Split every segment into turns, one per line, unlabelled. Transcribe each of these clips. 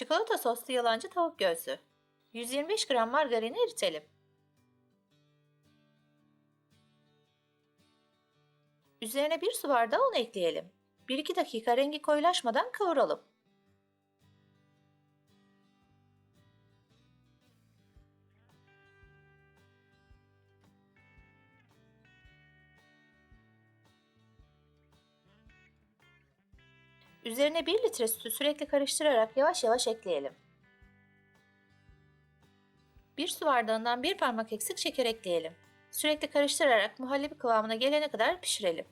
Çikolata soslu yalancı tavuk göğsü. 125 gram margarini eritelim. Üzerine bir su bardağı un ekleyelim. 1-2 dakika rengi koyulaşmadan kavuralım. Üzerine 1 litre sütü sürekli karıştırarak yavaş yavaş ekleyelim. Bir su bardağından bir parmak eksik şeker ekleyelim. Sürekli karıştırarak muhallebi kıvamına gelene kadar pişirelim.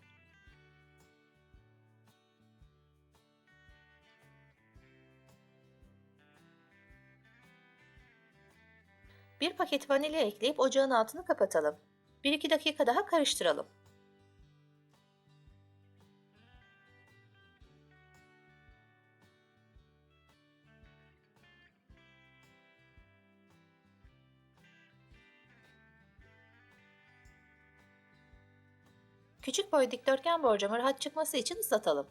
Bir paket vanilya ekleyip ocağın altını kapatalım. 1-2 dakika daha karıştıralım. Küçük boy dikdörtgen borcamı rahat çıkması için ıslatalım.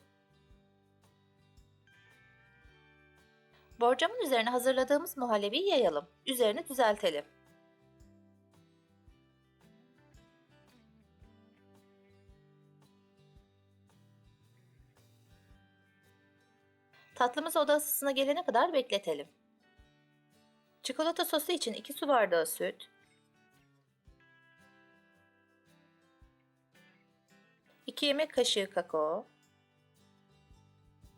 Borcamın üzerine hazırladığımız muhallebiyi yayalım. Üzerini düzeltelim. Tatlımız oda ısısına gelene kadar bekletelim. Çikolata sosu için 2 su bardağı süt, 2 yemek kaşığı kakao,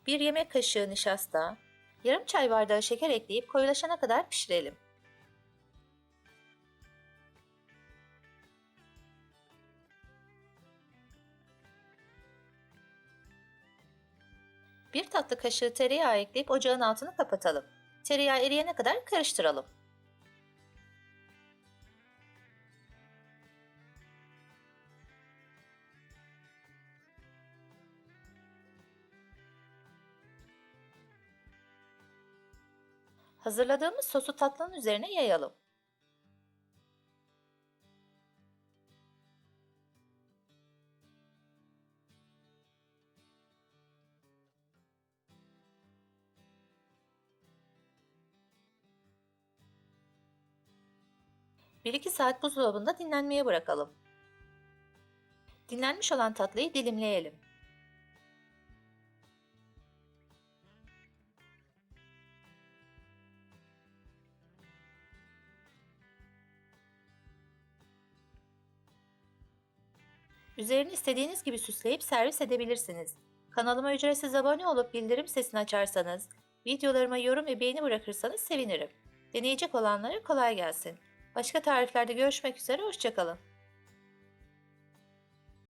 1 yemek kaşığı nişasta, yarım çay bardağı şeker ekleyip koyulaşana kadar pişirelim. Bir tatlı kaşığı tereyağı ekleyip ocağın altını kapatalım. Tereyağı eriyene kadar karıştıralım. Hazırladığımız sosu tatlının üzerine yayalım. Bir iki saat buzdolabında dinlenmeye bırakalım. Dinlenmiş olan tatlıyı dilimleyelim. Üzerini istediğiniz gibi süsleyip servis edebilirsiniz. Kanalıma ücretsiz abone olup bildirim sesini açarsanız, videolarıma yorum ve beğeni bırakırsanız sevinirim. Deneyecek olanlara kolay gelsin. Başka tariflerde görüşmek üzere, hoşçakalın.